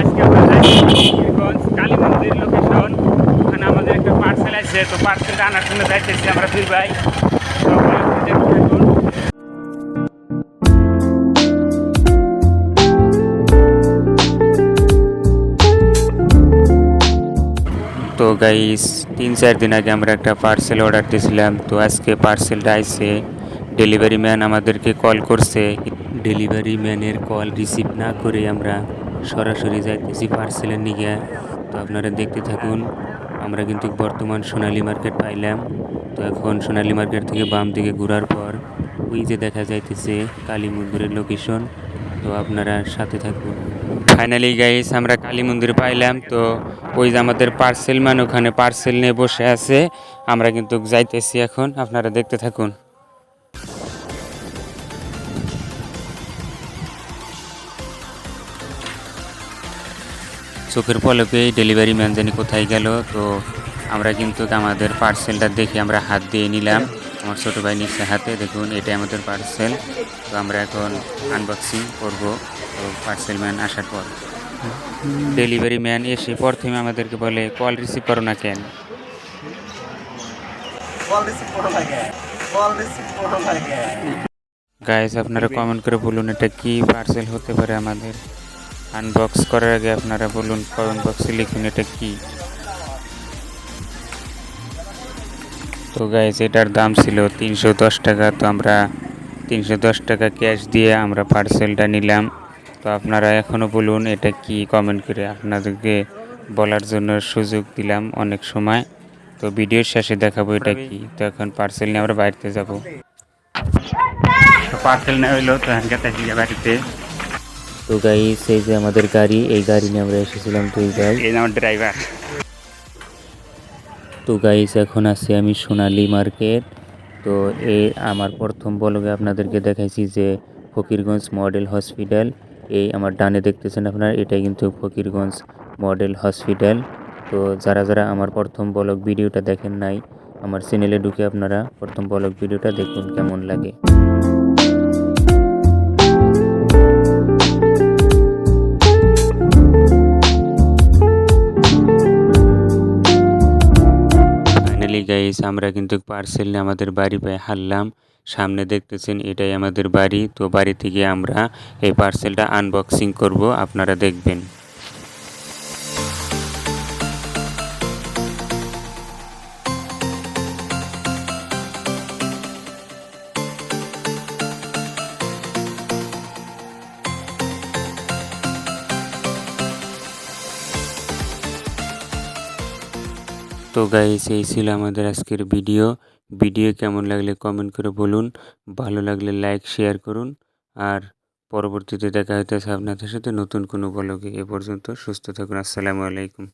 আজকে আমরা যাচ্ছি ফকিরগঞ্জ কালী মন্দির লোকেশন ওখানে আমাদের একটা পার্সেল আছে, তো পার্সেলটা আনার জন্য যাইতেছি আমরা দুই ভাই। তো গাইস তিন চার দিন আগে আমরা একটা পার্সেল অর্ডার দিয়েছিলাম তো আজকে পার্সেলটা আইসে ডেলিভারি ম্যান আমাদেরকে কল করছে। ডেলিভারি ম্যানের কল রিসিভ না করে আমরা সরাসরি যাইতেছি পার্সেলের নিগে। তো আপনারা দেখতে থাকুন, আমরা কিন্তু বর্তমান সোনালী মার্কেট পাইলাম। তো এখন সোনালী মার্কেট থেকে বাম দিকে ঘোরার পর ওই যে দেখা যাইতেছে কালী মন্দিরের লোকেশন তো আপনারা সাথে থাকুন। ফাইনালি গাইস আমরা কালী মন্দির পাইলাম। তো ওই যে আমাদের পার্সেল ম্যান ওখানে পার্সেল নিয়ে বসে আছে। আমরা কিন্তু যাইতেছি এখন। আপনারা দেখতে থাকুন। চোখের পলকে ডেলিভারি ম্যান জানি কোথায় গেল তো আমরা কিন্তু আমাদের পার্সেলটা দেখে আমরা হাত দিয়ে নিলাম। আমার ছোটো ভাই নিচ্ছে হাতে দেখুন এটাই আমাদের পার্সেল তো আমরা এখন আনবক্সিং করব তো পার্সেল ম্যান আসার পর। ডেলিভারি ম্যান এসে প্রথমে আমাদেরকে বলে কল রিসিভ করো না কেন? গাইস আপনারা কমেন্ট করে বলুন এটা কি পার্সেল হতে পারে আমাদের? আনবক্স করার আগে আপনারা বলুন কমেন্ট বক্সে লিখুন এটা কি। তো গাইস এটার দাম ছিল তিনশো দশ টাকা তো আমরা তিনশো দশ টাকা ক্যাশ দিয়ে আমরা পার্সেলটা নিলাম। তো আপনারা এখনও বলুন এটা কি কমেন্ট করে আপনাদেরকে বলার জন্য সুযোগ দিলাম অনেক সময়। তো ভিডিওর শেষে দেখাবো এটা কি। তো এখন পার্সেল নিয়ে আমরা বাড়িতে যাব। পার্সেল নেওয়া হইল তো হ্যাঁ বাড়িতে। তো গাইস এই যে আমাদের গাড়ি এই গাড়ি নিয়ে আমরা এসেছিলাম দুই ভাই এই আমার ড্রাইভার তো গাইস এখন আছি আমি সোনালী মার্কেট। তো এ আমার প্রথম বলগে আপনাদেরকে দেখাইছি যে ফকিরগঞ্জ মডেল হসপিটাল এই আমার ডানে দেখতেছেন আপনারা এটা কিন্তু ফকিরগঞ্জ মডেল হসপিটাল তো যারা যারা আমার প্রথম বলক ভিডিওটা দেখেন নাই আমার চ্যানেলে ঢুকে আপনারা প্রথম বলক ভিডিওটা দেখুন কেমন লাগে। গাইস আমরা কিন্তু পার্সেল নিয়ে আমাদের বাড়ি পায়ে হারলাম সামনে দেখতেছেন এটাই আমাদের বাড়ি। তো বাড়ি থেকে আমরা এই পার্সেলটা আনবক্সিং করব। আপনারা দেখবেন। তো গাইস এই ছিল আমাদের আজকের ভিডিও ভিডিও কেমন লাগলে কমেন্ট করে বলুন, ভালো লাগলে লাইক শেয়ার করুন, আর পরবর্তীতে দেখা হইতেছে আপনাদের সাথে নতুন কোনো বলকে এ পর্যন্ত সুস্থ থাকুন, আসসালামু আলাইকুম।